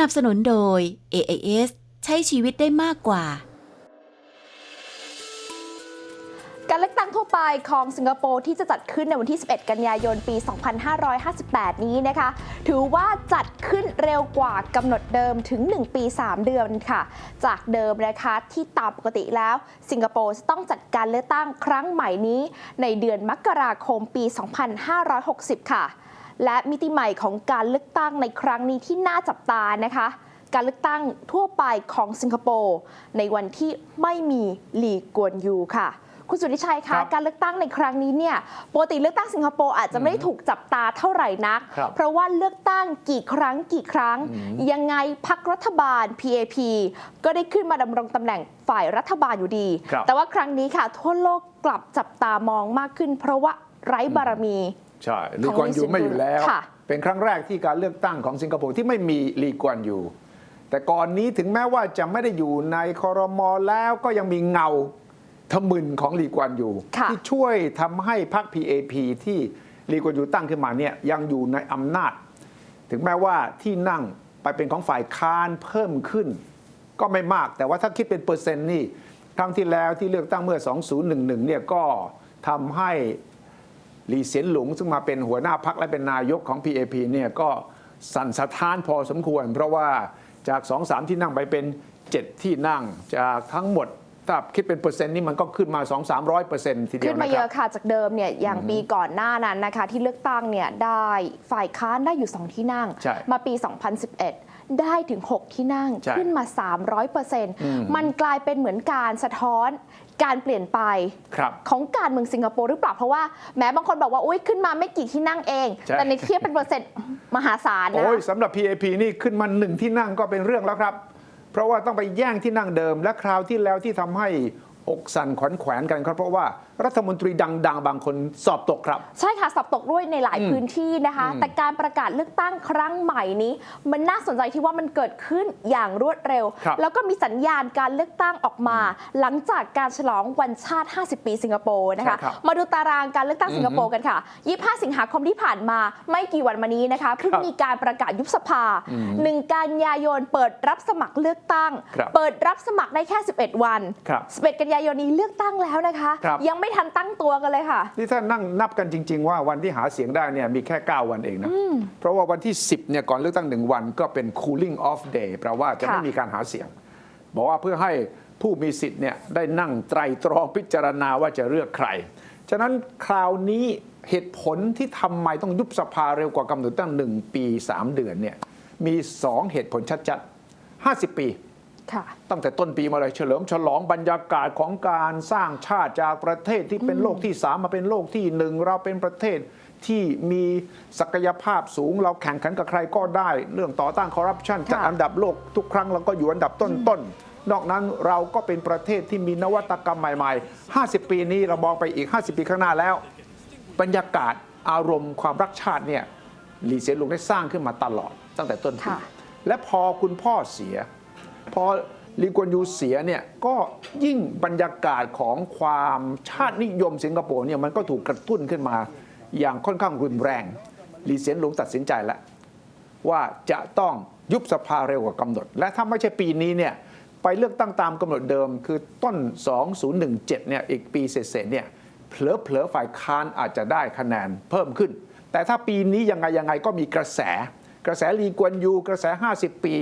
นับสนุนโดย AIS ใช้ชีวิตได้มากกว่า การเลือกตั้งทั่วไปของสิงคโปร์ที่จะจัดขึ้นในวันที่ 11 กันยายน ปี 2558 นี้นะคะ ถือว่าจัดขึ้นเร็วกว่ากำหนดเดิมถึง 1 ปี 3 เดือนค่ะ จากเดิมนะคะที่ตามปกติแล้ว สิงคโปร์จะต้องจัดการเลือกตั้งครั้งใหม่นี้ ในเดือนมกราคมปี 2560 ค่ะ และมิติใหม่ของการเลือกตั้งในครั้งนี้ที่น่าจับตานะคะ การเลือกตั้งทั่วไปของสิงคโปร์ในวันที่ไม่มีลีกวนยูค่ะคุณสุริชัยครัคะบการเลือกตั้งในครั้งนี้เนี่ยปกติเลือกตั้งสิงคโปร์อาจจะไม่ได้ถูกจับตาเท่าไหร่นักครับเพราะว่าเลือกตั้งกี่ครั้งกี่ครั้ง ยังไงพักรัฐบาล PAP ก็ได้ขึ้นมาดำรงตำแหน่งฝ่ายรัฐบาลอยู่ดีครับแต่ว่าครั้งนี้ค่ะ ทั่วโลกกลับจับตามองมากขึ้น เพราะว่าไร้บารมี ใช่ลีกวนยูไม่อยู่แล้ว ค่ะ เป็นครั้งแรกที่การเลือกตั้งของสิงคโปร์ที่ไม่มีลีกวนยูแต่ก่อนนี้ถึงแม้ว่าจะไม่ได้อยู่ในคอรมอแล้วก็ยังมีเงาทะมึนของลีกวนยูค่ะ ที่ช่วยทำให้พรรค PAP ที่ลีกวนยูตั้งขึ้นมาเนี่ยยังอยู่ในอำนาจ ถึงแม้ว่าที่นั่งไปเป็นของฝ่ายค้านเพิ่มขึ้น ก็ไม่มากแต่ว่าถ้าคิดเป็นเปอร์เซ็นต์นี่ครั้งที่แล้วที่เลือกตั้งเมื่อ 2011เนี่ยก็ทำให้ หลีเสียนหลุงซึ่งมาเป็นหัวหน้าพักและเป็นนายกของ PAP เนี่ยก็สั่นสะท้านพอสมควร เพราะว่าจาก2-3ที่นั่งไปเป็น 7 ที่นั่ง จากทั้งหมดถ้าคิดเป็นเปอร์เซ็นต์นี่มันก็ขึ้นมา 2-300เปอร์เซ็นต์ทีเดียขึ้วนมานะเยครับอะค่ะ จากเดิมเนี่ยอย่างปีก่อนหน้านั้นนะคะ ที่เลือกตั้งเนี่ยได้ฝ่ายค้านได้อยู่ 2 ที่นั่งใช่มาปี 2011ได้ถึง 6 ที่นั่งใช่ขึ้นมา 300%มันกลายเป็นเหมือนการสะท้อน การเปลี่ยนไปครับของการเมืองสิงคโปร์หรือเปล่า เพราะว่าแม้บางคนบอกว่าอุ้ยขึ้นมาไม่กี่ที่นั่งเองใช่แต่ในเทียบเป็นเปอร์เซ็นต์มหาศาลนะโอ้ยสำหรับ PAP นี่ขึ้นมาหนึ่งที่นั่งก็เป็นเรื่องแล้วครับ เพราะว่าต้องไปแย่งที่นั่งเดิม และคราวที่แล้วที่ทำให้อกสั่นขวัญแขวนกันครับเพราะว่า รัฐมนตรีดัง ๆ บางคนสอบตกครับ ใช่ค่ะ สอบตกด้วยในหลายพื้นที่นะคะ แต่การประกาศเลือกตั้งครั้งใหม่นี้ มันน่าสนใจที่ว่ามันเกิดขึ้นอย่างรวดเร็วครับแล้วก็มีสัญญาณการเลือกตั้งออกมา หลังจากการฉลองวันชาติ 50 ปีสิงคโปร์นะคะใช่ครับมาดูตารางการเลือกตั้งสิงคโปร์กันค่ะ 25 สิงหาคมที่ผ่านมาไม่กี่วันมานี้นะคะเพิ่งมีการประกาศยุบสภาหนึ่งกันยายนเปิดรับสมัครเลือกตั้งครับเปิดรับสมัครได้แค่ 11 วันครับ11 กันยายนนี้เลือกตั้งแล้วนะคะครับยังไม่ทันตั้งตัวกันเลยค่ะ นี่ถ้านั่งนับกันจริง ๆ ว่าวันที่หาเสียงได้เนี่ยมีแค่ 9 วันเองนะ เพราะว่าวันที่ 10เนี่ยก่อนเลือกตั้งหนึ่งวันก็เป็น cooling off day แปลว่าจะไม่ค่ะมีการหาเสียง บอกว่าเพื่อให้ผู้มีสิทธิ์เนี่ยได้นั่งไตรตรองพิจารณาว่าจะเลือกใคร ฉะนั้นคราวนี้เหตุผลที่ทำไมต้องยุบสภาเร็วกว่ากำหนดตั้ง 1 ปี 3 เดือนเนี่ยมี 2 เหตุผลชัดๆ50 ปีค่ะ ตั้งแต่ต้นปีมาเลยเฉลิมฉลองบรรยากาศของการสร้างชาติจากประเทศที่เป็นโลกที่สามมาเป็นโลกที่หนึ่งเราเป็นประเทศที่มีศักยภาพสูง เราแข่งขันกับใครก็ได้ เรื่องต่อต้านคอร์รัปชันจัดอันดับโลกทุกครั้งเราก็อยู่อันดับต้นๆนอกนั้นเราก็เป็นประเทศที่มีนวัตกรรมใหม่ๆ 50 ปีนี้เรามองไปอีก 50 ปีข้างหน้าแล้ว บรรยากาศอารมณ์ความรักชาติเนี่ยหลีเสียนหลวงได้สร้างขึ้นมาตลอดตั้งแต่ต้นปีค่ะและพอคุณพ่อเสีย พอลีกวนยูเสียเนี่ยก็ยิ่งบรรยากาศของความชาตินิยมสิงคโปร์เนี่ยมันก็ถูกกระตุ้นขึ้นมาอย่างค่อนข้างรุนแรงลีเสียนหลงตัดสินใจแล้วว่าจะต้องยุบสภาเร็วกว่ากำหนด และถ้าไม่ใช่ปีนี้เนี่ยไปเลือกตั้งตามกำหนดเดิมคือต้น 2017เนี่ยอีกปีเศษๆเนี่ยเผลอๆฝ่ายค้านอาจจะได้คะแนนเพิ่มขึ้น แต่ถ้าปีนี้ยังไงยังไงก็มีกระแส กระแสลีกวนยู กระแส 50 ปี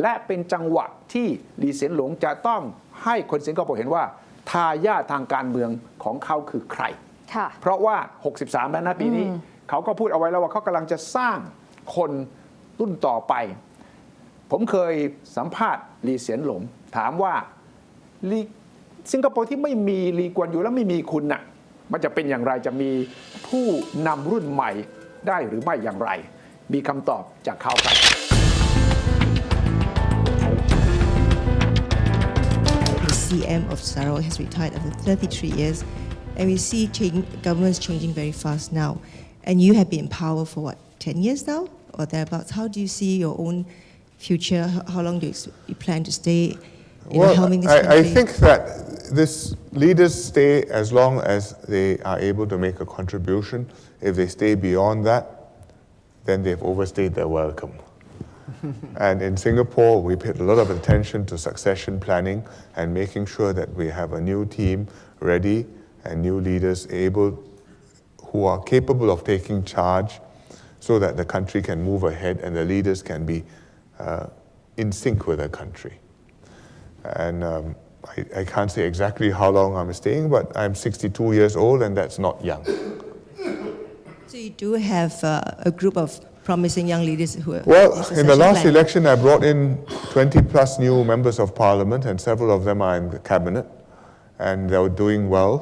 และเป็นจังหวะที่ลีเสียนหลงจะต้องให้คนสิงคโปร์เห็นว่าทายาททางการเมืองของเขาคือใครค่ะเพราะว่า 63 แล้วนะปีนี้ เขาก็พูดเอาไว้แล้วว่าเขากำลังจะสร้างคนรุ่นต่อไป ผมเคยสัมภาษณ์ลีเสียนหลง ถามว่าลีสิงคโปร์ที่ไม่มีลีกวนอยู่แล้วไม่มีคุณน่ะมันจะเป็นอย่างไรจะมีผู้นำรุ่นใหม่ได้หรือไม่อย่างไร มีคำตอบจากเขาครับ CM of Sarawak has retired after 33 years, and we see change, governments changing very fast now. And you have been in power for what, 10 years now, or thereabouts? How do you see your own future? How, long do you, you plan to stay in Well, helming this I, I think that this leaders stay as long as they are able to make a contribution. If they stay beyond that, then they've overstayed their welcome. and in Singapore, we paid a lot of attention to succession planning and making sure that we have a new team ready and new leaders able who are capable of taking charge so that the country can move ahead and the leaders can be uh, in sync with the country. And um, I, I can't say exactly how long I'm staying, but I'm 62 years old, and that's not young. So you do have uh, a group of promising young leaders who are Well, in the last planning. election, I brought in 20 plus new members of parliament, and several of them are in the cabinet, and they're doing well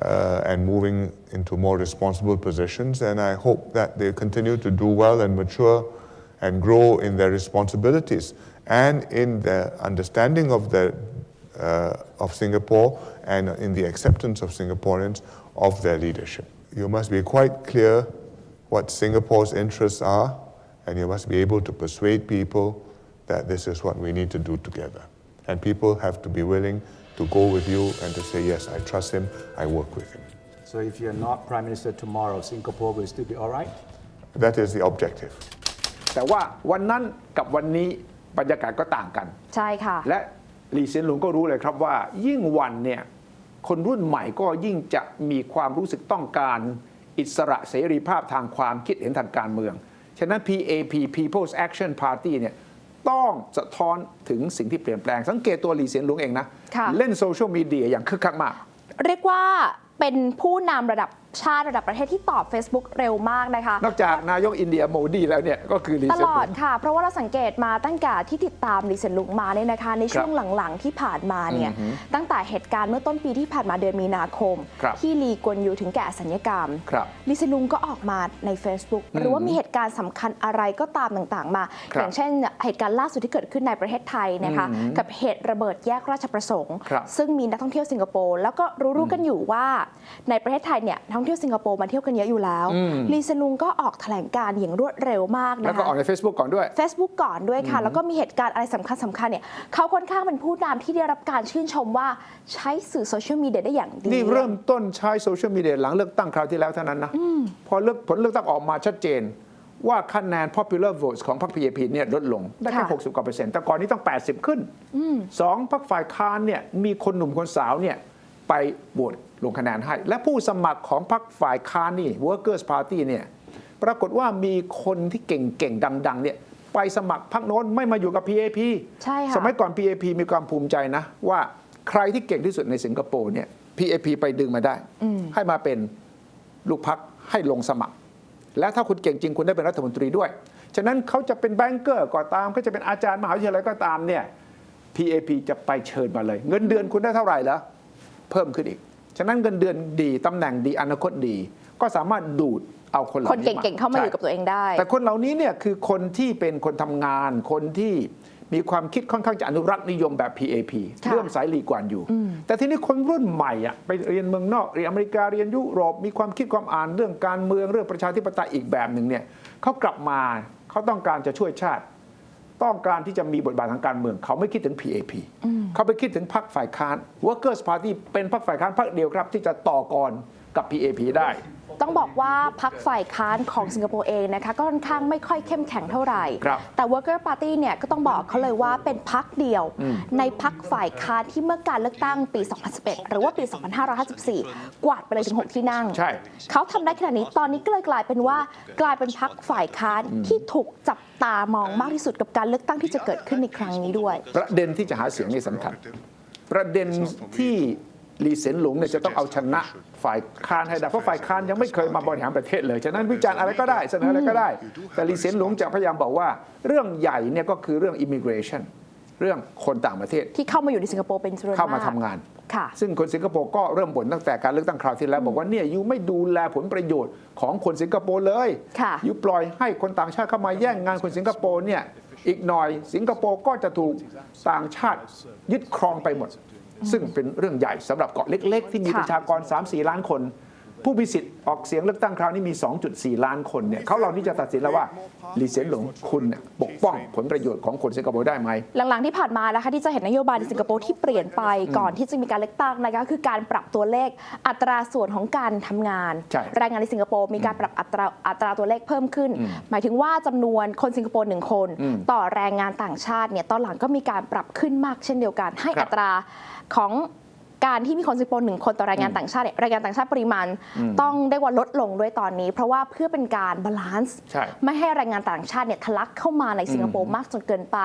uh, and moving into more responsible positions. And I hope that they continue to do well and mature and grow in their responsibilities and in their understanding of the uh, of Singapore and in the acceptance of Singaporeans of their leadership. You must be quite clear what Singapore's interests are, and you must be able to persuade people that this is what we need to do together. And people have to be willing to go with you and to say, yes, I trust him, I work with him. So if you're not Prime Minister tomorrow, Singapore will still be all right? That is the objective. แต่ว่าวันนั้นกับวันนี้บรรยากาศก็ต่างกัน ใช่ค่ะ และหลีเซียนหลงก็รู้เลยครับว่า ยิ่งวันเนี่ยคนรุ่นใหม่ก็ยิ่งจะมีความรู้สึกต้องการ อิสระเสรีภาพทางความคิดเห็นทางการเมือง ฉะนั้น PAP People's Action Party เนี่ยต้องสะท้อนถึงสิ่งที่เปลี่ยนแปลง สังเกตตัวหลีเซียนหลงเองนะค่ะเล่นโซเชียลมีเดียอย่างคึกคักมาก เรียกว่าเป็นผู้นำระดับ ชาติระดับประเทศที่ตอบ Facebook เร็วมากนะคะ นอกจากนายกอินเดียโมดีแล้วเนี่ยก็คือหลีตเซียนลหอลดงค่ะ เพราะว่าเราสังเกตมาตั้งแต่ที่ติดตามลิเซนลุงมาเนี่ยนะคะ ในช่วงหลังๆที่ผ่านมาเนี่ยตั้งแต่เหตุการณ์เมื่อต้นปีที่ผ่านมาเดือนมีนาคม ครับที่ลีกวนยูถึงแก่อสัญญกรรมครับลิเซนลุงก็ออกมาใน Facebook หรือว่ามีเหตุการณ์สำคัญอะไรก็ตามต่างๆ มา ครับอย่างเช่น เหตุการณ์ล่าสุดที่เกิดขึ้นในประเทศไทยนะคะกับเหตุระเบิดแยกราชประสงค์ ครับ ซึ่งมีนักท่องเที่ยวสิงคโปร์แล้วก็รู้ๆกันอยู่ว่าในประเทศไทยเนี่ยนักท่องเที่ยวสิงคโปร์มาเที่ยวกันเยอะอยู่แล้ว ลีเซนลุงก็ออกแถลงการณ์อย่างรวดเร็วมากนะคะแล้วก็ออกใน Facebook ก่อนด้วย Facebook ก่อนด้วยค่ะ แล้วก็มีเหตุการณ์อะไรสำคัญสำคัญเนี่ยเขาค่อนข้างเป็นผู้นำที่ได้รับการชื่นชมว่าใช้สื่อโซเชียลมีเดียได้อย่างดี นี่เริ่มต้นใช้โซเชียลมีเดียหลังเลือกตั้งคราวที่แล้วเท่านั้นนะพอเลือกผลเลือกตั้งออกมาชัดเจนว่าคะแนน popular votes ของพรรค PAP เนี่ยลดลง ได้แค่ค่ะ60 กว่าเปอร์เซ็นต์ แต่ก่อนนี้ต้อง 80 ขึ้นสองพรรคฝ่ายค้านเนี่ยมีคนหนุ่มคนสาวเนี่ยไปโหวต ลงคะแนนให้ และผู้สมัครของพรรคฝ่ายค้านนี่ Workers Party เนี่ยปรากฏว่ามีคนที่เก่งๆ ดังๆเนี่ยไปสมัครพรรคโน้นไม่มาอยู่กับ PAP ใช่ค่ะสมัยก่อน PAP มีความภูมิใจนะ ว่าใครที่เก่งที่สุดในสิงคโปร์เนี่ย PAP ไปดึงมาได้ ให้มาเป็นลูกพักให้ลงสมัคร และถ้าคุณเก่งจริงคุณได้เป็นรัฐมนตรีด้วย ฉะนั้นเขาจะเป็นแบงเกอร์ก็ตามเขาจะเป็นอาจารย์มหาวิทยาลัยก็ตามเนี่ย PAP จะไปเชิญมาเลย เงินเดือนคุณได้เท่าไหร่แล้วเพิ่มขึ้นอีก ฉะนั้นเงินเดือนดีตำแหน่งดีอนาคตดี ก็สามารถดูดเอาคนเหล่าคนนี้เก่งๆเข้ามาอยู่กับตัวเองได้ แต่คนเหล่านี้เนี่ยคือคนที่เป็นคนทำงานคนที่มีความคิดค่อนข้างจะอนุรักษ์นิยมแบบ PAP ค่ะเริ่มสายหลีกว่านอยู่ แต่ทีนี้คนรุ่นใหม่อะไปเรียนเมืองนอกเรียนอเมริกาเรียนยุโรปมีความคิดความอ่านเรื่องการเมืองเรื่องประชาธิปไตยอีกแบบหนึ่งเนี่ยเขากลับมาเขาต้องการจะช่วยชาติ ต้องการที่จะมีบทบาททางการเมือง เขาไม่คิดถึง PAP เขาไปคิดถึงพรรคฝ่ายค้าน Workers Party เป็นพรรคฝ่ายค้านพรรคเดียวครับ ที่จะต่อกรกับ PAP ได้ ต้องบอกว่าพักฝ่ายค้านของสิงคโปร์เองนะคะก็ค่อนข้างไม่ค่อยเข้มแข็งเท่าไหร่ครับแต่ Worker Party เนี่ยก็ต้องบอกเขาเลยว่าเป็นพักเดียว ในพักฝ่ายค้านที่เมื่อการเลือกตั้งปี 2011 หรือว่าปี 2554 กวาดไปเลยถึง 6 ที่นั่งใช่เขาทำได้ขนาดนี้ตอนนี้ก็เลยกลายเป็นว่ากลายเป็นพักฝ่ายค้านที่ถูกจับตามองมากที่สุดกับการเลือกตั้งที่จะเกิดขึ้นในครั้งนี้ด้วย ประเด็นที่จะหาเสียงนี่สำคัญประเด็นที่ ลีเซนหลงเนี่ยจะต้องเอาชนะฝ่ายค้านให้ได้เพราะฝ่ายค้านยังไม่เคยมาบริหารประเทศเลย ฉะนั้นวิจารณ์อะไรก็ได้เสนออะไรก็ได้ แต่ลีเซนหลงจะพยายามบอกว่า เรื่องใหญ่เนี่ยก็คือเรื่อง immigration เรื่องคนต่างประเทศที่เข้ามาอยู่ในสิงคโปร์เป็นจำนวนเข้ามามากทำงานค่ะซึ่งคนสิงคโปร์ก็เริ่มบ่นตั้งแต่การเลือกตั้งคราวที่แล้ว บอกว่าเนี่ยยูไม่ดูแลผลประโยชน์ของคนสิงคโปร์เลยค่ะยูปล่อยให้คนต่างชาติเข้ามาแย่งงานคนสิงคโปร์เนี่ยอีกหน่อยสิงคโปร์ก็จะถูกต่างชาติยึดครองไปหมด ซึ่งเป็นเรื่องใหญ่สำหรับเกาะเล็ก ๆ ที่มีค่ะประชากร 3-4 ล้านคน ผู้มีสิทธิ์ออกเสียงเลือกตั้งคราวนี้มี 2.4 ล้านคนเนี่ยเขาเหล่านี้จะตัดสินแล้วว่าลีเซียนหลงคุณเนี่ยปกป้องผลประโยชน์ของคนสิงคโปร์ได้ไหม หลังๆที่ผ่านมานะคะที่จะเห็นนโยบายในสิงคโปร์ที่เปลี่ยนไปก่อนที่จะมีการเลือกตั้งนะคะคือการปรับตัวเลขอัตราส่วนของการทำงานใช่แรงงานในสิงคโปร์มีการปรับอัตราอัตราตัวเลขเพิ่มขึ้น หมายถึงว่าจำนวนคนสิงคโปร์หนึ่งคนอืมต่อแรงงานต่างชาติเนี่ยตอนหลังก็มีการปรับขึ้นมากเช่นเดียวกันให้ครับอัตรา ของการที่มีคนสิงคโปร์หนึ่งคนต่อแรงงานต่างชาติเนี่ยแรงงานต่างชาติปริมาณ ต้องได้ว่าลดลงด้วยตอนนี้ เพราะว่าเพื่อเป็นการบาลานซ์ใช่ไม่ให้แรงงานต่างชาติเนี่ยทะลักเข้ามาในสิงคโปร์มากจนเกินไป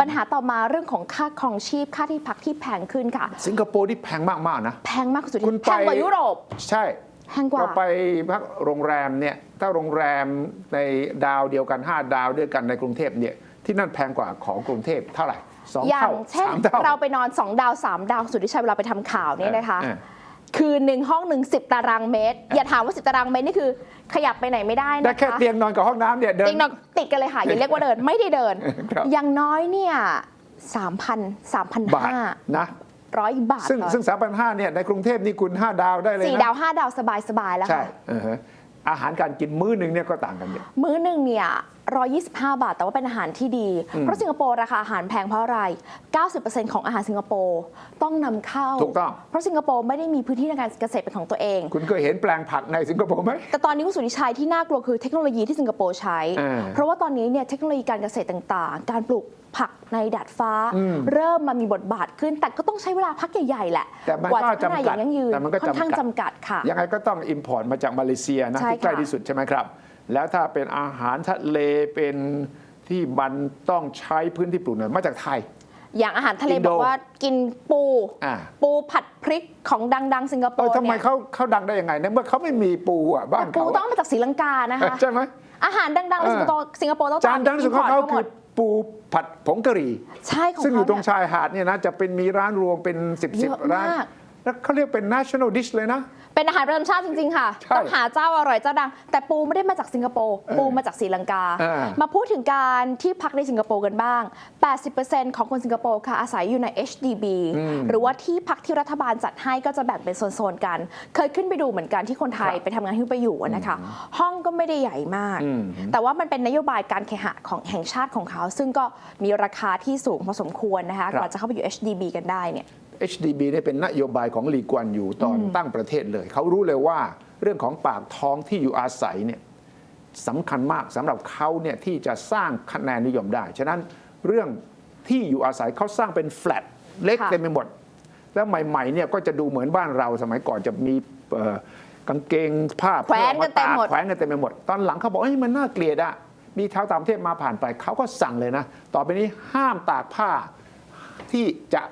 ปัญหาต่อมาเรื่องของค่าครองชีพค่าที่พักที่แพงขึ้นค่ะ สิงคโปร์ที่แพงมากๆนะแพงมากสุดคุณแพงกว่าไปยุโรป ใช่แพงกว่าเราไปพักโรงแรมเนี่ยถ้าโรงแรมในดาวเดียวกัน 5 ดาวด้วยกันในกรุงเทพเนี่ยที่นั่นแพงกว่าของกรุงเทพเท่าไหร่ สองอย่าเท่างเช่นสามเท่า เราไปนอน 2 ดาว 3 ดาวสุดที่ใช้เวลาไปทำข่าวเนี่ยนะคะเออคือหนึ่งห้องหนึ่งสิบตารางเมตร อย่าถามว่า10ตารางเมตรนี่คือขยับไปไหนไม่ได้ได้นะแค่คะเตียงนอนกับห้องน้ำเนี่ยเดินเตียงนอนติดกันเลยค่ะ อย่าเรียกว่าเดิน ไม่ได้เดิน ครับ อย่างน้อยเนี่ยสามพันสามพันบาทห้านะ ร้อยบาทซึ่งต่อซึ่งสามพันห้าเนี่ยในกรุงเทพนี่คุณ 5 ดาวได้เลยสี่นะดาวห้าดาวสบายสบายๆแล้วใช่ค่ะ เออฮะอาหารการกินมื้อหนึ่งเนี่ยก็ต่างกันเยอะ มื้อหนึ่งเนี่ย 125 บาท แต่ว่าเป็นอาหารที่ดี เพราะสิงคโปร์ราคาอาหารแพงเพราะอะไร 90%ของอาหารสิงคโปร์ต้องนำเข้า ถูกต้อง เพราะสิงคโปร์ไม่ได้มีพื้นที่ในการเกษตรเป็นของตัวเอง คุณเคยเห็นแปลงผักในสิงคโปร์ไหม แต่ตอนนี้คุณสุริชัยที่น่ากลัวคือเทคโนโลยีที่สิงคโปร์ใช้เออเพราะว่าตอนนี้เนี่ยเทคโนโลยีการเกษตรต่างๆ การปลูกผักในดาดฟ้า เริ่มมามีบทบาทขึ้น แต่ก็ต้องใช้เวลาพักใหญ่ๆแหละแต่มันกว่าก็จะพัฒนาจำกัดอย่างยั่งยืนแต่มันก็ค่อนข้างจำกัดจำกัดค่ะยังไงก็ต้องอิมพอร์ตมาจากมาเลเซียนะใช่ที่ใกล้ค่ะที่สุดใช่ไหมครับ แล้วถ้าเป็นอาหารทะเลเป็นที่มันต้องใช้พื้นที่ปลูกหน่อยมาจากไทย อย่างอาหารทะเลอินโดบอกว่ากินปูอ่า ปูผัดพริกของดัง ๆ สิงคโปเออร์ทำไมเนี่ยเขาเขาดังได้ยังไงในเมื่อเขาไม่มีปูอะบ้านปูเขาต้องมาจากศรีลังกานะคะ ใช่ไหม อาหารดังๆในเออสิงคโปร์สิงคโปร์ต้องจานดังที่สุดของเขา import คือปูผัดผงกะหรี่ ใช่ของซึ่งอยู่ตรงเขาเนี่ชายหาดเนี่ยนะจะเป็นมีร้านรวงเป็น 10บเยสิบอะร้าน มาก แล้วเขาเรียกเป็น national dish เลยนะ เป็นอาหารประจำชาติจริง ๆ ค่ะ ใช่ต้องหาเจ้าอร่อยเจ้าดัง แต่ปูไม่ได้มาจากสิงคโปร์ ปูมาจากศรีลังกาเออมาพูดถึงการที่พักในสิงคโปร์กันบ้าง 80%ของคนสิงคโปร์ค่ะอาศัยอยู่ใน HDB หรือว่าที่พักที่รัฐบาลจัดให้ก็จะแบ่งเป็นโซน ๆ กัน เคยขึ้นไปดูเหมือนกันที่คนไทยไปทำงานที่ไปอยู่อะนะคะ ห้องก็ไม่ได้ใหญ่มากแต่ว่ามันเป็นนโยบายการเคหะของแห่งชาติของเขา ซึ่งก็มีราคาที่สูงพอสมควรนะคะ ครับกว่าจะเข้าไปอยู่ HDB กันได้เนี่ย HDB เนี่ยเป็นนโยบายของลีกวนอยู่ตอนตั้งประเทศเลย เขารู้เลยว่าเรื่องของปากท้องที่อยู่อาศัยเนี่ยสำคัญมากสำหรับเขาเนี่ยที่จะสร้างคะแนนนิยมได้ ฉะนั้นเรื่องที่อยู่อาศัยเขาสร้างเป็นแฟลตเล็กเต็มไปหมด แล้วใหม่ๆเนี่ยก็จะดูเหมือนบ้านเราสมัยก่อนจะมีกางเกงผ้าแขวนกันเต็มหมดแขวนกันเต็มไปหมด ตอนหลังเขาบอกเฮ้ยมันน่าเกลียดอะมีชาวต่างประเทศมาผ่านไปเขาก็สั่งเลยนะ ต่อไปนี้ห้ามตากผ้าที่จะ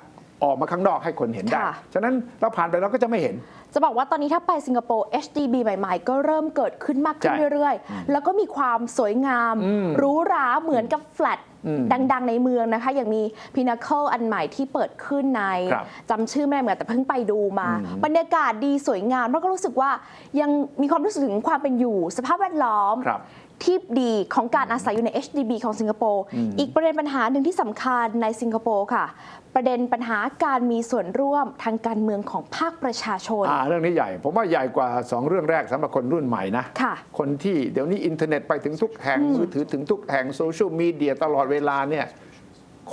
ออกมาข้างนอกให้คนเห็นได้ ค่ะ ฉะนั้นเราผ่านไปเราก็จะไม่เห็น จะบอกว่าตอนนี้ถ้าไปสิงคโปร์ HDB ใหม่ ๆ ก็เริ่มเกิดขึ้นมากขึ้นใช่เรื่อยๆ แล้วก็มีความสวยงามหรูหราเหมือนกับแฟลตอืมดังๆ ในเมืองนะคะ อย่างมี Pinnacle อันใหม่ที่เปิดขึ้นในครับจำชื่อไม่ได้เหมือนกันแต่เพิ่งไปดูมา บรรยากาศดีสวยงามแล้วก็รู้สึกว่ายังมีความรู้สึกถึงความเป็นอยู่ สภาพแวดล้อม ครับ ที่ดีของการอาศัยอยู่ใน HDB ของสิงคโปร์ อีกประเด็นปัญหาหนึ่งที่สำคัญในสิงคโปร์ค่ะ ประเด็นปัญหาการมีส่วนร่วมทางการเมืองของภาคประชาชน อ่าเรื่องนี้ใหญ่ ผมว่าใหญ่กว่า 2 เรื่องแรกสำหรับคนรุ่นใหม่นะค่ะคนที่เดี๋ยวนี้อินเทอร์เน็ตไปถึงทุกแห่งมือถือถึงทุกแห่งโซเชียลมีเดียตลอดเวลาเนี่ย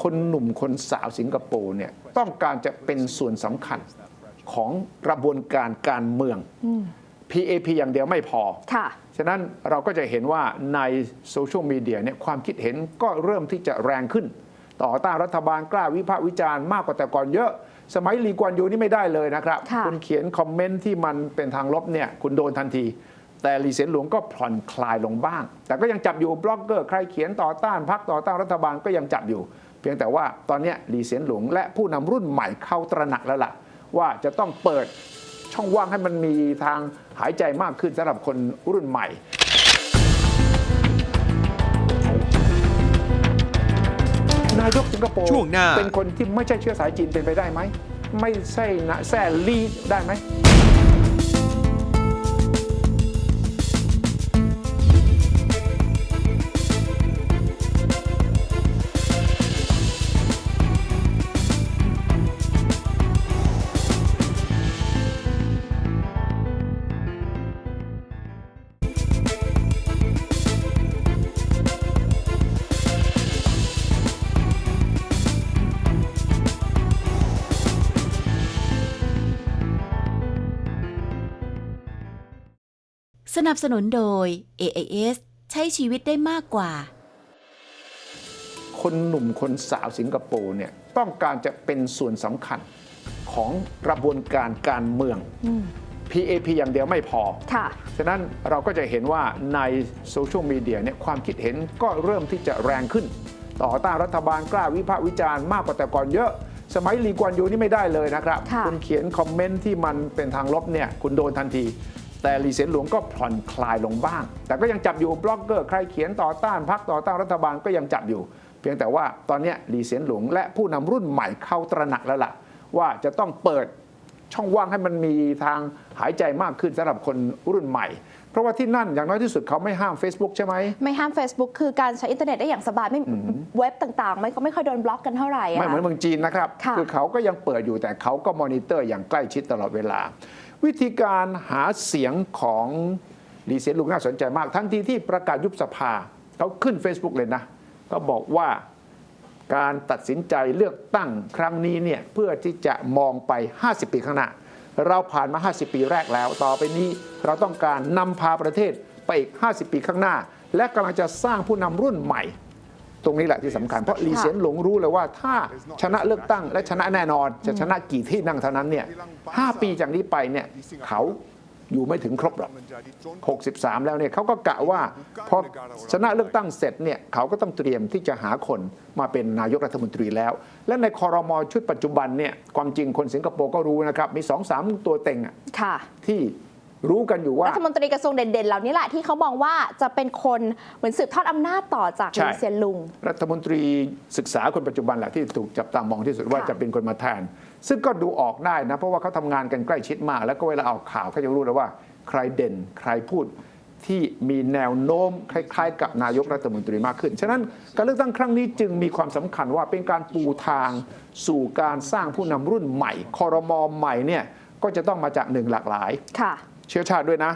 คนหนุ่มคนสาวสิงคโปร์เนี่ยต้องการจะเป็นส่วนสำคัญของกระบวนการการเมือง PAP อย่างเดียวไม่พอค่ะ ฉะนั้นเราก็จะเห็นว่าในโซเชียลมีเดียเนี่ยความคิดเห็นก็เริ่มที่จะแรงขึ้น ต่อต้านรัฐบาลกล้าวิพากษ์วิจารณ์มากกว่าแต่ก่อนเยอะ สมัยลีกวนยูนี่ไม่ได้เลยนะครับค่ะณเขียนคอมเมนต์ที่มันเป็นทางลบเนี่ยคุณโดนทันที แต่ลีเซียนหลวงก็ผ่อนคลายลงบ้าง แต่ก็ยังจับอยู่บล็อกเกอร์ใครเขียนต่อต้านพักต่อต้านรัฐบาลก็ยังจับอยู่ เพียงแต่ว่าตอนเนี้ยลีเซียนหลวงและผู้นำรุ่นใหม่เข้าตระหนักแล้วล่ะว่าจะต้องเปิด ช่องว่างให้มันมีทางหายใจมากขึ้นสำหรับคนรุ่นใหม่นายกสิงคโปร์ช่วงหน้า เป็นคนที่ไม่ใช่เชื้อสายจีนเป็นไปได้ไหม ไม่ใช่นะแซ่ลี่ได้ไหม สนับสนุนโดย AIS ใช้ชีวิตได้มากกว่า คนหนุ่มคนสาวสิงคโปร์เนี่ยต้องการจะเป็นส่วนสำคัญของกระบวนการการเมือง PAP อย่างเดียวไม่พอ ค่ะ ฉะนั้นเราก็จะเห็นว่าในโซเชียลมีเดียเนี่ยความคิดเห็นก็เริ่มที่จะแรงขึ้น ต่อต้านรัฐบาลกล้าวิพากษ์วิจารณ์มากกว่าแต่ก่อนเยอะ สมัยลีกวนยูนี่ไม่ได้เลยนะครับค่ะ ณเขียนคอมเมนต์ที่มันเป็นทางลบเนี่ยคุณโดนทันที แต่ลีเซียนหลวงก็ผ่อนคลายลงบ้าง แต่ก็ยังจับอยู่บล็อกเกอร์ใครเขียนต่อต้านพรรคต่อต้านรัฐบาลก็ยังจับอยู่ เพียงแต่ว่าตอนเนี้ยลีเซียนหลวงและผู้นำรุ่นใหม่เข้าตระหนักแล้วล่ะ ว่าจะต้องเปิดช่องว่างให้มันมีทางหายใจมากขึ้นสำหรับคนรุ่นใหม่ เพราะว่าที่นั่นอย่างน้อยที่สุดเขาไม่ห้าม Facebook ใช่ไหม ไม่ห้าม Facebook คือการใช้อินเทอร์เน็ตได้อย่างสบายไม่เว็บต่างๆ ไม่ก็ไม่ค่อยโดนบล็อกกันเท่าไหร่ะไม่เหมือนเมืองจีนนะครับค่ะอเขาก็ยังเปิดอยู่แต่เขาก็มอนิเตอร์อย่างใกล้ชิดตลอดเวลา วิธีการหาเสียงของลีเซียนลุงน่าสนใจมากทันทีที่ประกาศยุบสภาเขาขึ้น Facebook เลยนะเขาบอกว่าการตัดสินใจเลือกตั้งครั้งนี้เนี่ยเพื่อที่จะมองไป 50 ปีข้างหน้า เราผ่านมา 50 ปีแรกแล้ว ต่อไปนี้เราต้องการนำพาประเทศไปอีก 50 ปีข้างหน้า และกำลังจะสร้างผู้นำรุ่นใหม่ ตรงนี้แหละที่สำคัญ เพราะลีเซียนหลงรู้เลยว่าถ้าชนะเลือกตั้งและชนะแน่นอนจะชนะกี่ที่นั่งเท่านั้นเนี่ยห้าปีจากนี้ไปเนี่ยเขาอยู่ไม่ถึงครบหรอก63 แล้วเนี่ยเขาก็กะว่าพอชนะเลือกตั้งเสร็จเนี่ยเขาก็ต้องเตรียมที่จะหาคนมาเป็นนายกรัฐมนตรีแล้ว และในคอรมอชุดปัจจุบันเนี่ยความจริงคนสิงคโปร์ก็รู้นะครับ มี 2-3 ตัวเต็งอะค่ะที่ รู้กันอยู่ว่ารัฐมนตรีกระทรวงเด่นๆเหล่านี้แหละที่เขามองว่าจะเป็นคนเหมือนสืบทอดอำนาจต่อจากใช่ลีเซียนลุง รัฐมนตรีศึกษาคนปัจจุบันแหละที่ถูกจับตามองที่สุดว่าค่ะจะเป็นคนมาแทน ซึ่งก็ดูออกได้นะ เพราะว่าเขาทำงานกันใกล้ชิดมาก แล้วก็เวลาออกข่าวเขาจะรู้เลยว่า ใครเด่นใครพูดที่มีแนวโน้มคล้าย ๆ กับนายกรัฐมนตรีมากขึ้น ฉะนั้นการเลือกตั้งครั้งนี้จึงมีความสำคัญว่าเป็นการปูทางสู่การสร้างผู้นำรุ่นใหม่คอรมอใหม่เนี่ยก็จะต้องมาจากหนึ่งหลากหลายค่ะ เชื้อชาติด้วยนะ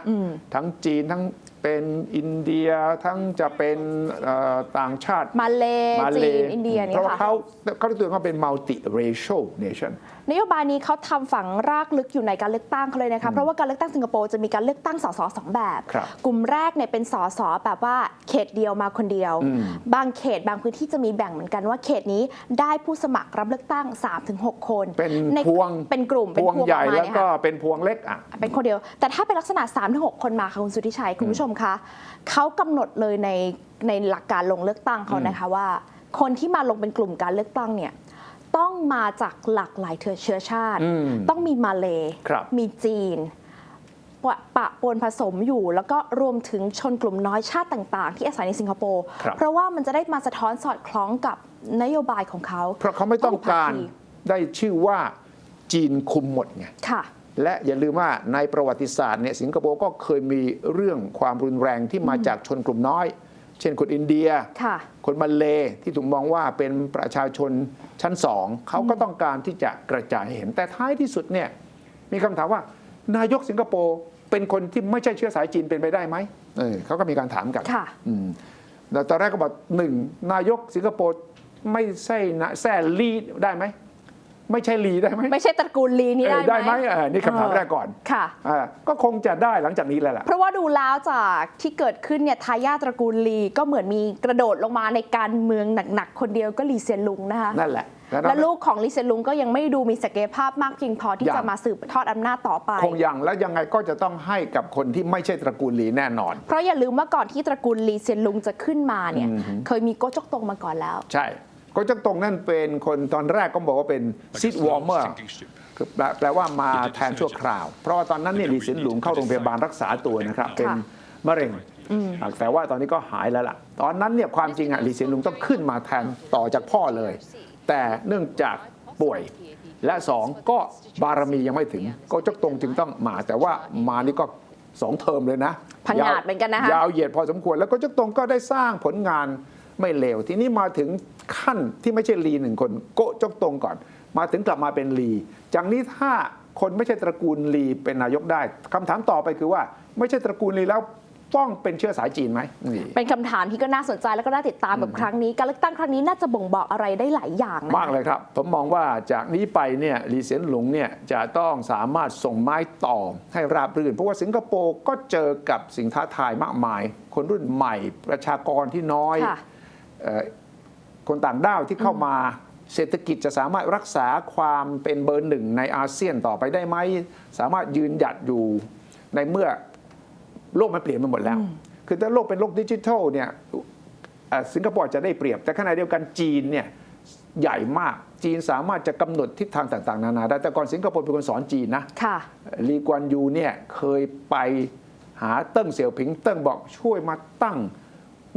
ทั้งจีนทั้ง เป็นอินเดียทั้งจะเป็นเอ่อต่างชาติ มาเลมาเลจีนอินเดียเพเนี่ยราะว่าค่ะเขาเขาเรียกตัวเองว่าเป็น multi racial nation นโยบายนี้เขาทำฝังรากลึกอยู่ในการเลือกตั้งเขาเลยนะคะ เพราะว่าการเลือกตั้งสิงคโปร์จะมีการเลือกตั้งสสสองแบบ ครับกลุ่มแรกเนี่ยเป็นสสแบบว่าเขตเดียวมาคนเดียวบางเขตบางพื้นที่จะมีแบ่งเหมือนกันว่าเขตนี้ได้ผู้สมัครรับเลือกตั้ง 3-6 คนเป็นในพวงเป็นกลุ่มพวงใหญ่ออกมาแล้วเนี่ยก็ค่ะเป็นพวงเล็กอะ เป็นคนเดียว แต่ถ้าเป็นลักษณะ3-6คนมาค่ะคุณสุทธิชัย คุณผู้ชมคะเขากำหนดเลยในในหลักการลงเลือกตั้งเขานะคะว่า คนที่มาลงเป็นกลุ่มการเลือกตั้งเนี่ยต้องมาจากหลากหลายเชื้อชาติอืมต้องมีมาเลครับมีจีนปะปะปนผสมอยู่ แล้วก็รวมถึงชนกลุ่มน้อยชาติต่างๆ ที่อาศัยในสิงคโปร์ครับเพราะว่ามันจะได้มาสะท้อนสอดคล้องกับนโยบายของเขา เพราะเขาไม่ต้องการได้ชื่อว่าจีนคุมหมดไงค่ะ และอย่าลืมว่าในประวัติศาสตร์เนี่ยสิงคโปร์ก็เคยมีเรื่องความรุนแรงที่มาจากชนกลุ่มน้อย เช่นคนอินเดียค่ะคนมาเลที่ถูกมองว่าเป็นประชาชนชั้นสองเขาก็ต้องการที่จะกระจายให้เห็นแต่ท้ายที่สุดเนี่ยมีคำถามว่านายกสิงคโปร์เป็นคนที่ไม่ใช่เชื้อสายจีนเป็นไปได้ไหมเออเขาก็มีการถามกันค่ะอืมแต่ตอนแรกก็บอกหนึ่งนายกสิงคโปร์ไม่ใช่นะแซ่ลีได้ไหม ไม่ใช่ลีได้ไหมไม่ใช่ตระกูลลีนี้เอได้อไหมได้ไหมเออนี่คำถามแรกก่อนค่ะ อ่าก็คงจะได้หลังจากนี้แหละล่ะ เพราะว่าดูแล้วจากที่เกิดขึ้นเนี่ยทายาทตระกูลลีก็เหมือนมีกระโดดลงมาในการเมืองหนักๆ คนเดียวก็ลีเซียนลุงนะคะ นั่นแหละและลูกของลีเซียนลุงก็ยังไม่ดูมีศักยภาพมากเพียงพอที่ยัง จะมาสืบทอดอำนาจต่อไป คงยังแล้วยังไงก็จะต้องให้กับคนที่ไม่ใช่ตระกูลลีแน่นอน เพราะอย่าลืมว่าก่อนที่ตระกูลลีเซียนลุงจะขึ้นมาเนี่ย เคยมีโกจกตงมาก่อนแล้ว ใช่ ก็จักตรงนั่นเป็นคนตอนแรกก็บอกว่าเป็นซิดวอร์เมอร์คือแปลแปลว่ามาแทนชั่วคราว เพราะว่าตอนนั้นเนี่ยลีเซินหลุงเข้าโรงพยาบาลรักษาตัวนะครับเป็นมะเร็งแต่ว่าตอนนี้ก็หายแล้วล่ะ ตอนนั้นเนี่ยความจริงอะลีเซินหลุงต้องขึ้นมาแทนต่อจากพ่อเลย แต่เนื่องจากป่วยและสองก็บารมียังไม่ถึง ก็จักตรงจึงต้องมา แต่ว่ามานี่ก็สองเทอมเลยนะพังงาดเหมือนกันนะคะยาวเหยียดพอสมควรแล้วก็จักตรงก็ได้สร้างผลงาน ไม่เลวทีนี้มาถึงขั้นที่ไม่ใช่ลีหนึ่งคนโกะจกตรงก่อน มาถึงกลับมาเป็นลีจากนี้ถ้าคนไม่ใช่ตระกูลลีเป็นนายกได้คำถามต่อไปคือว่า ไม่ใช่ตระกูลลีแล้วต้องเป็นเชื้อสายจีนไหมนี่เป็นคำถามที่ก็น่าสนใจแล้วก็น่าติดตามแบบครั้งนี้ การเลือกตั้งครั้งนี้น่าจะบ่งบอกอะไรได้หลายอย่างนะมากเลยครับ ผมมองว่าจากนี้ไปเนี่ยลีเซียนหลงเนี่ยจะต้องสามารถส่งไม้ต่อให้ราบรื่น เพราะว่าสิงคโปร์ก็เจอกับสิ่งท้าทายมากมาย คนรุ่นใหม่ประชากรที่น้อย ค่ะเอ่อคนต่างด้าวที่เข้ามาเศรษฐกิจจะสามารถรักษาความเป็นเบอร์หนึ่งในอาเซียนต่อไปได้ไหม สามารถยืนหยัดอยู่ในเมื่อโลกมันเปลี่ยนไปหมดแล้ว คือถ้าโลกเป็นโลกดิจิทัลเนี่ยเอ่อสิงคโปร์จะได้เปรียบ แต่ขณะเดียวกันจีนเนี่ยใหญ่มากจีนสามารถจะกำหนดทิศทางต่างๆ นานาได้แต่ก่อนสิงคโปร์เป็นคนสอนจีนนะค่ะลีกวนยูเนี่ยเคยไปหาเติ้งเสี่ยวผิงเติ้งบอกช่วยมาตั้ง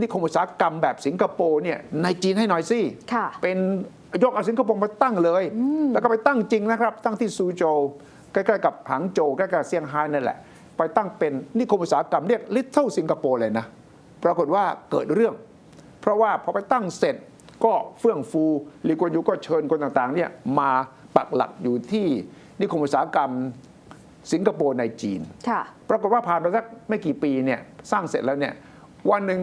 นิคมอุตสาหกรรมแบบสิงคโปร์เนี่ยในจีนให้หน่อยสิค่ะเป็นยกเอาสิงคโปร์มาตั้งเลย แล้วก็ไปตั้งจริงนะครับ ตั้งที่ซูโจวใกล้ๆกับหางโจวใกล้ๆกับเซี่ยงไฮ้นั่นแหละ ไปตั้งเป็นนิคมอุตสาหกรรมเรียกลิทเทิลสิงคโปร์เลยนะ ปรากฏว่าเกิดเรื่อง เพราะว่าพอไปตั้งเสร็จก็เฟื่องฟูลีกวนยูก็เชิญคนต่างๆเนี่ยมาปักหลักอยู่ที่นิคมอุตสาหกรรมสิงคโปร์ในจีนค่ะปรากฏว่าผ่านไปสักไม่กี่ปีเนี่ยสร้างเสร็จแล้วเนี่ยวันหนึ่ง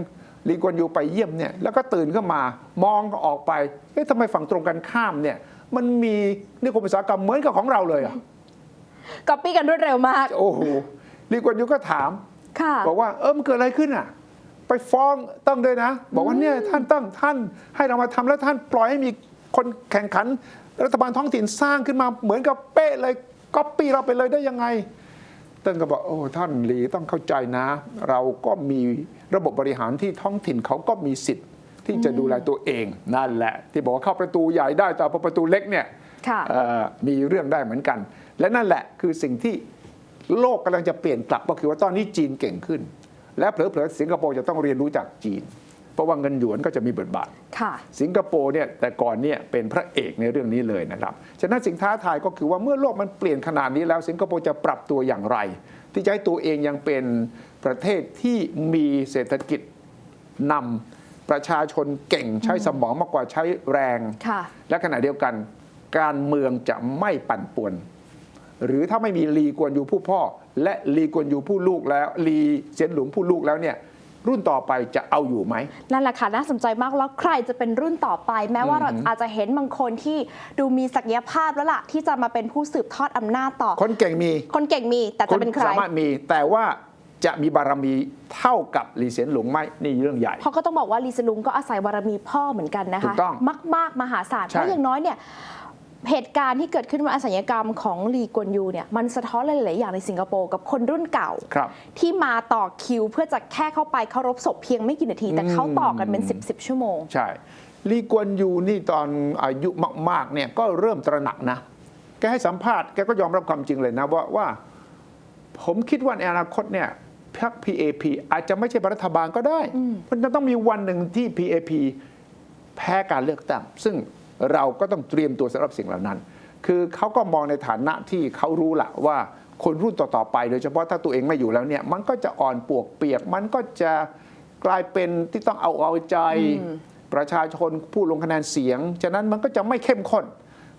ลีกวนยูไปเยี่ยมเนี่ยแล้วก็ตื่นขึ้นมามองออกไปเอ๊ะทำไมฝั่งตรงกันข้ามเนี่ยมันมีนิคมอุตสาหกรรมเหมือนกับของเราเลยอะก๊อปปี้กันรวดเร็วมาก โอ้โหลีกวนยูก็ถามค่ะบอกว่าเออมันเกิดอะไรขึ้นอะ ไปฟ้องตั้งด้วยนะ บอกว่าเนี่ยท่านตั้งท่านให้เรามาทำแล้วท่านปล่อยให้มีคนแข่งขัน รัฐบาลท้องถิ่นสร้างขึ้นมาเหมือนกับเป๊ะเลยก๊อปปี้เราไปเลยได้ยังไงเติ้งก็บอกโอ้ท่านหลีต้องเข้าใจนะ เราก็มี ระบบบริหารที่ท้องถิ่นเขาก็มีสิทธิ์ที่จะดูแลตัวเองนั่นแหละ ที่บอกว่าเข้าประตูใหญ่ได้แต่พอประตูเล็กเนี่ยค่ะเอ่อมีเรื่องได้เหมือนกัน และนั่นแหละคือสิ่งที่โลกกำลังจะเปลี่ยนกลับก็คือว่าตอนนี้จีนเก่งขึ้น และเผลอๆสิงคโปร์จะต้องเรียนรู้จากจีนเพ ราะว่าเงินหยวนก็จะมีบทบาทค่ะสิงคโปร์เนี่ยแต่ก่อนเนี่ยเป็นพระเอกในเรื่องนี้เลยนะครับฉะนั้นสิ่งท้าทายก็คือว่าเมื่อโลกมันเปลี่ยนขนาดนี้แล้วสิงคโปร์จะปรับตัวอย่างไร ที่จะให้ตัวเองยังเป็นประเทศที่มีเศรษฐกิจนำประชาชนเก่งใช้สมองมากกว่าใช้แรงค่ะและขณะเดียวกันการเมืองจะไม่ปั่นป่วน หรือถ้าไม่มีลีกวนยูผู้พ่อ และลีกวนยูผู้ลูกแล้วลีเซียนหลุงผู้ลูกแล้วเนี่ย รุ่นต่อไปจะเอาอยู่ไหม นั่นแหละค่ะ น่าสนใจมากแล้วใครจะเป็นรุ่นต่อไป แม้ว่าเราอาจจะเห็นบางคนที่ดูมีศักยภาพแล้วล่ะ ที่จะมาเป็นผู้สืบทอดอำนาจต่อ คนเก่งมี คนเก่งมี แต่จะเป็นใครสามารถมี แต่ว่าจะมีบารมีเท่ากับลีเซียนหลงไหมนี่เรื่องใหญ่เพราะก็ต้องบอกว่าลีซลุงก็อาศัยบารมีพ่อเหมือนกันนะถูคะกต้องมากมากๆมหาศาลใช่เพราะอย่างน้อยเนี่ย เหตุการณ์ที่เกิดขึ้นบนอสัญญกรรมของลีกวนยูเนี่ยมันสะท้อนหลาย ๆ อย่างในสิงคโปร์กับคนรุ่นเก่าครับที่มาต่อคิวเพื่อจะแค่เข้าไปเคารพศพเพียงไม่กี่นาที แต่เขาต่อกันเป็น 10 10ชั่วโมง ใช่ลีกวนยูนี่ตอนอายุมาก ๆ เนี่ยก็เริ่มตระหนักนะ แกให้สัมภาษณ์แกก็ยอมรับความจริงเลยนะว่าว่า ผมคิดว่าในอนาคตเนี่ยพรรค PAP อาจจะไม่ใช่รัฐบาลก็ได้ มันจะต้องมีวันหนึ่งที่ PAP แพ้การเลือกตั้งซึ่ง เราก็ต้องเตรียมตัวสำหรับสิ่งเหล่านั้น คือเขาก็มองในฐานะที่เขารู้ละว่าคนรุ่นต่อๆไป โดยเฉพาะถ้าตัวเองไม่อยู่แล้วเนี่ยมันก็จะอ่อนปวกเปียก มันก็จะกลายเป็นที่ต้องเอาเอาใจประชาชนผู้ลงคะแนนเสียง ฉะนั้นมันก็จะไม่เข้มข้น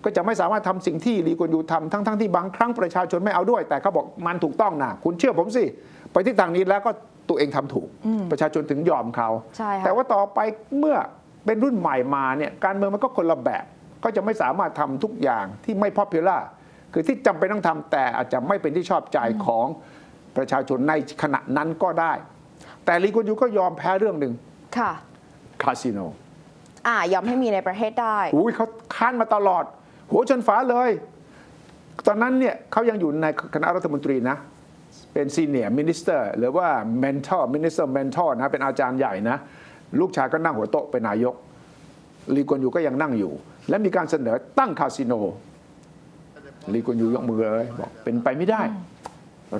ก็จะไม่สามารถทำสิ่งที่ลีกวนยูทำทั้งๆที่บางครั้งประชาชนไม่เอาด้วย แต่เขาบอกมันถูกต้องนะคุณเชื่อผมสิ ไปที่ทางนี้แล้วก็ตัวเองทำถูก ประชาชนถึงยอมเขาใช่ค่ะแต่ว่าต่อไปเมื่อ เป็นรุ่นใหม่มาเนี่ยการเมืองมันก็คนละแบบ ก็จะไม่สามารถทำทุกอย่างที่ไม่ popular คือที่จำเป็นต้องทำแต่อาจจะไม่เป็นที่ชอบใจของประชาชนในขณะนั้นก็ได้ แต่ลีกวนยูก็ยอมแพ้เรื่องหนึ่งค่ะคาสิโนอ่ายอมให้มีในประเทศได้อุ้ยเขาค้านมาตลอด หัวชนฝาเลย ตอนนั้นเนี่ยเขายังอยู่ในคณะรัฐมนตรีนะ เป็นซีเนียร์มินิสเตอร์หรือว่าเมนทอร์มินิสเตอร์เมนทอร์นะ เป็นอาจารย์ใหญ่นะ ลูกชายก็นั่งหัวโต๊ะเป็นนายกลีกวนยูก็ยังนั่งอยู่ และมีการเสนอตั้งคาสิโนลีกวนยูยกมือเลยบอกเป็นไปไม่ได้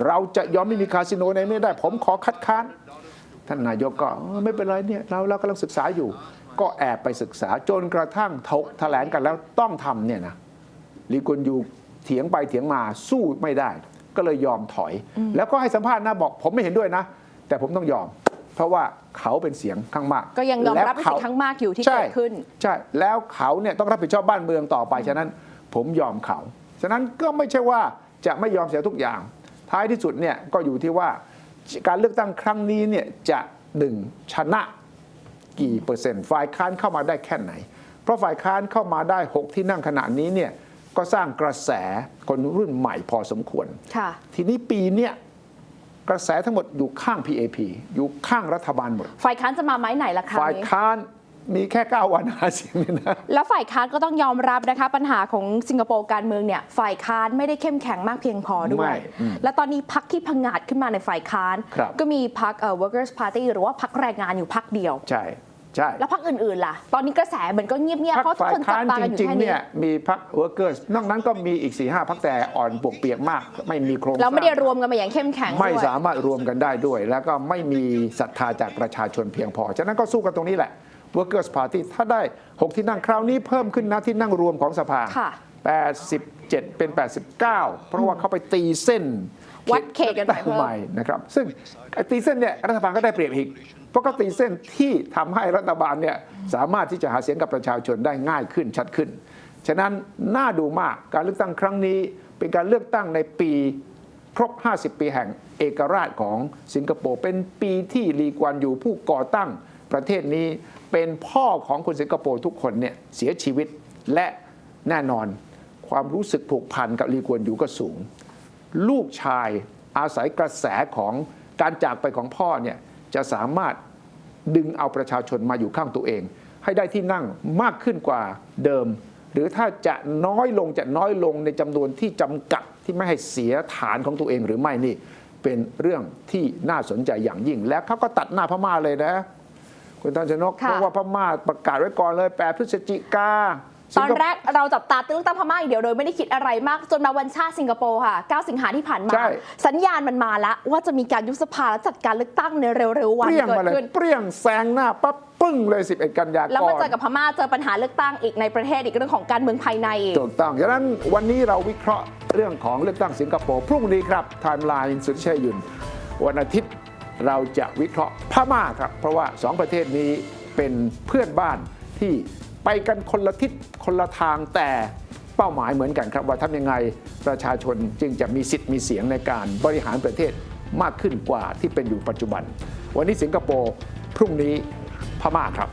เราจะยอมไม่มีคาสิโนในไม่ได้ ผมขอคัดค้าน ท่านนายกก็เออไม่เป็นไรเนี่ยเราเรากำลังศึกษาอยู่ ก็แอบไปศึกษาจนกระทั่งถกแถลงกันแล้วต้องทำเนี่ยนะลีกวนยูเถียงไปเถียงมาสู้ไม่ได้ ก็เลยยอมถอย แล้วก็ให้สัมภาษณ์นะบอกผมไม่เห็นด้วยนะ แต่ผมต้องยอม เพราะว่าเขาเป็นเสียงข้างมาก ก็ยังยอมรับแล้วในสิ่งข้างมากอยู่ที่ใช่เกิดขึ้น ใช่ แล้วเขาเนี่ยต้องรับผิดชอบบ้านเมืองต่อไป ฉะนั้นผมยอมเขา ฉะนั้นก็ไม่ใช่ว่าจะไม่ยอมเสียทุกอย่าง ท้ายที่สุดเนี่ยก็อยู่ที่ว่าการเลือกตั้งครั้งนี้เนี่ยจะหนึ่งชนะกี่เปอร์เซ็นต์ ฝ่ายค้านเข้ามาได้แค่ไหน เพราะฝ่ายค้านเข้ามาได้ 6 ที่นั่งขณะนี้เนี่ยก็สร้างกระแสคนรุ่นใหม่พอสมควรค่ะทีนี้ปีเนี้ย กระแสทั้งหมดอยู่ข้าง PAP อยู่ข้างรัฐบาลหมด ฝ่ายค้านจะมาไม้ไหนล่ะคราวฝ่ายนี้ค้านมีแค่ 9 วันหาเสียงเนี่ยนะ แล้วฝ่ายค้านก็ต้องยอมรับนะคะ ปัญหาของสิงคโปร์การเมืองเนี่ย ฝ่ายค้านไม่ได้เข้มแข็งมากเพียงพอด้วไม่ยอืมและตอนนี้พักที่พังงาดขึ้นมาในฝ่ายค้านครับก็มีพักเอ่อ workers party หรือว่าพักแรงงานอยู่พักเดียว ใช่ ใช่แล้วพักอื่นๆล่ะ ตอนนี้กระแสเหมือนก็เงียบๆพัเพราะทุกฝ่ายคนจับค้านตาจกันอยู่ริงแค่ๆนี้เนี่ยมีพัก workers นอกนั้นก็มีอีก4ีหพักแต่อ่อนปวกเปียกมาก ไม่มีโครงสร้างแล้วไม่ได้รวมกันมาอย่างเข้มแข็งไม่ด้วยสามารถรวมกันได้ด้วย แล้วก็ไม่มีศรัทธาจากประชาชนเพียงพอ ฉะนั้นก็สู้กันตรงนี้แหละ Workers Party ถ้าได้ 6 ที่นั่งคราวนี้เพิ่มขึ้นนะที่นั่งรวมของสภาค่ะ87 เป็น 89 เพราะว่าเขาไปตีเส้นวัดเขตกันไปเพิ่มใหม่นะครับ ซึ่งไอ้ตีเส้นเนี่ยรัฐบาลก็ได้เปรียบอีก เพราะเขาตีเส้นที่ทำให้รัฐบาลเนี่ยสามารถที่จะหาเสียงกับประชาชนได้ง่ายขึ้นชัดขึ้น ฉะนั้นน่าดูมากการเลือกตั้งครั้งนี้ เป็นการเลือกตั้งในปีครบ 50 ปีแห่งเอกราชของสิงคโปร์เป็นปีที่ลีกวนอยู่ผู้ก่อตั้งประเทศนี้เป็นพ่อของคนสิงคโปร์ทุกคนเนี่ยเสียชีวิตและแน่นอนความรู้สึกผูกพันกับลีกวนอยู่ก็สูง ลูกชายอาศัยกระแสของการจากไปของพ่อเนี่ย จะสามารถดึงเอาประชาชนมาอยู่ข้างตัวเอง ให้ได้ที่นั่งมากขึ้นกว่าเดิม หรือถ้าจะน้อยลงจะน้อยลงในจำนวนที่จำกัดที่ไม่ให้เสียฐานของตัวเองหรือไม่นี่เป็นเรื่องที่น่าสนใจอย่างยิ่ง แล้วเขาก็ตัดหน้าพม่าเลยนะ คุณตันชนกค่ะเพราะว่าพม่าประกาศไว้ก่อนเลย 8 พฤศจิกา ตอนแรกเราจับตาตื้อตั้งพม่าอย่างเดียวโดยไม่ได้คิดอะไรมาก จนมาวันชาติสิงคโปร์ค่ะ 9 สิงหาที่ผ่านมาใช่สัญญาณมันมาแล้ว ว่าจะมีการยุบสภาและจัดการเลือกตั้งในเร็วๆวันเปรี้ยงเกิมาดเลยขึ้นเปรี้ยงแซงหน้าปั๊บปึ้งเลย 11 กันยายนแล้วมาเจอกับพม่าเจอปัญหาเลือกตั้งอีกในประเทศอีกเรื่องของการเมืองภายในอีกถูกต้องฉะนั้นวันนี้เราวิเคราะห์เรื่องของเลือกตั้งสิงคโปร์พรุ่งนี้ครับไทม์ไลน์สุดเชยยุนวันอาทิตย์เราจะวิเคราะห์พม่าครับ เพราะว่าสองประเทศนี้เป็นเพื่อนบ้านที่ ไปกันคนละทิศคนละทางแต่เป้าหมายเหมือนกันครับว่าทำยังไงประชาชนจึงจะมีสิทธิ์มีเสียงในการบริหารประเทศมากขึ้นกว่าที่เป็นอยู่ปัจจุบัน วันนี้สิงคโปร์พรุ่งนี้พม่าครับ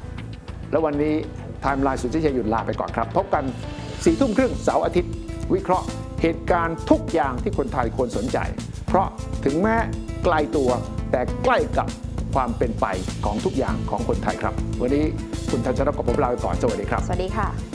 แล้ววันนี้ไทม์ไลน์สุดที่จะหยุดลาไปก่อนครับ พบกัน4ี่ทุ่มครึ่งเสาร์อาทิตย์ วิเคราะห์เหตุการณ์ทุกอย่างที่คนไทยควรสนใจ เพราะถึงแม้ไกลตัวแต่ใกล้กับความเป็นไปของทุกอย่างของคนไทยครับ วันนี้ คุณทัชรกกับผมลาไปก่อนสวัสดีครับ สวัสดีค่ะ